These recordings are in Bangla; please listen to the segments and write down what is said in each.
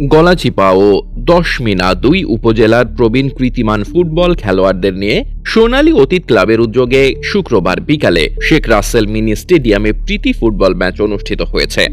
গলাচিপা ও দশমিনা দুই উপজেলার প্রবীণ কৃতিমান ফুটবল খেলোয়াড়দের নিয়ে সোনালী অতীত ক্লাবের উদ্যোগে শুক্রবার বিকালে শেখ রাসেল মিনি স্টেডিয়ামে প্রীতি ফুটবল ম্যাচ অনুষ্ঠিত হয়েছে।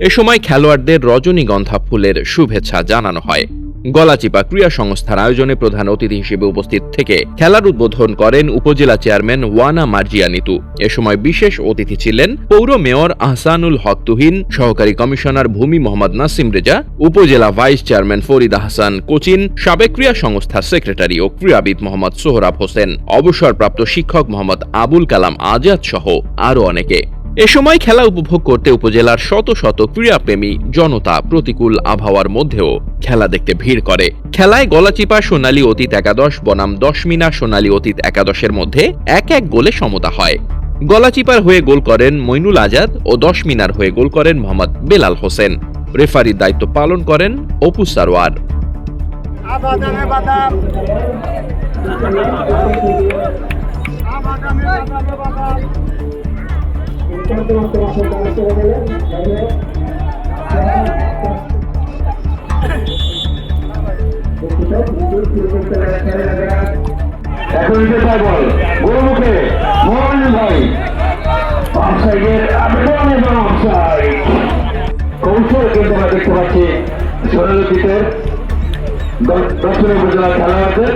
এ সময় খেলোয়াড়দের রজনীগন্ধা ফুলের শুভেচ্ছা জানানো হয়। গলাচিপা ক্রীড়া সংস্থার আয়োজনে প্রধান অতিথি হিসেবে উপস্থিত থেকে খেলার উদ্বোধন করেন উপজেলা চেয়ারম্যান ওয়ানা মার্জিয়ানিতু এ সময় বিশেষ অতিথি ছিলেন পৌর মেয়র আহসানুল হক তুহিন, সহকারী কমিশনার ভূমি মোহাম্মদ নাসিম রেজা, উপজেলা ভাইস চেয়ারম্যান ফরিদ আহসান কোচিন, সাবেক ক্রীড়া সংস্থার সেক্রেটারি ও ক্রীড়াবিদ মোহাম্মদ সোহরাব হোসেন। অবসরপ্রাপ্ত শিক্ষক মোহাম্মদ আবুল কালাম আজাদ সহ আরও অনেকে। এ সময় খেলা উপভোগ করতে উপজেলার শত শত ক্রীড়াপ্রেমী জনতা প্রতিকূল আবহাওয়ার মধ্যেও খেলা দেখতে ভিড় করে। খেলায় গলাচিপা সোনালী অতীত একাদশ, বনাম দশমিনা সোনালী অতীত একাদশের মধ্যে এক এক গোলে সমতা হয়। গলাচিপার হয়ে গোল করেন মইনুল আজাদ ও দশমিনার হয়ে গোল করেন মোহাম্মদ বেলাল হোসেন। রেফারির দায়িত্ব পালন করেন অপু আবাদামে কৌশল কিন্তু আমরা দেখতে পাচ্ছি সোনালী দক্ষিণ উপজেলা খেলোয়াড়দের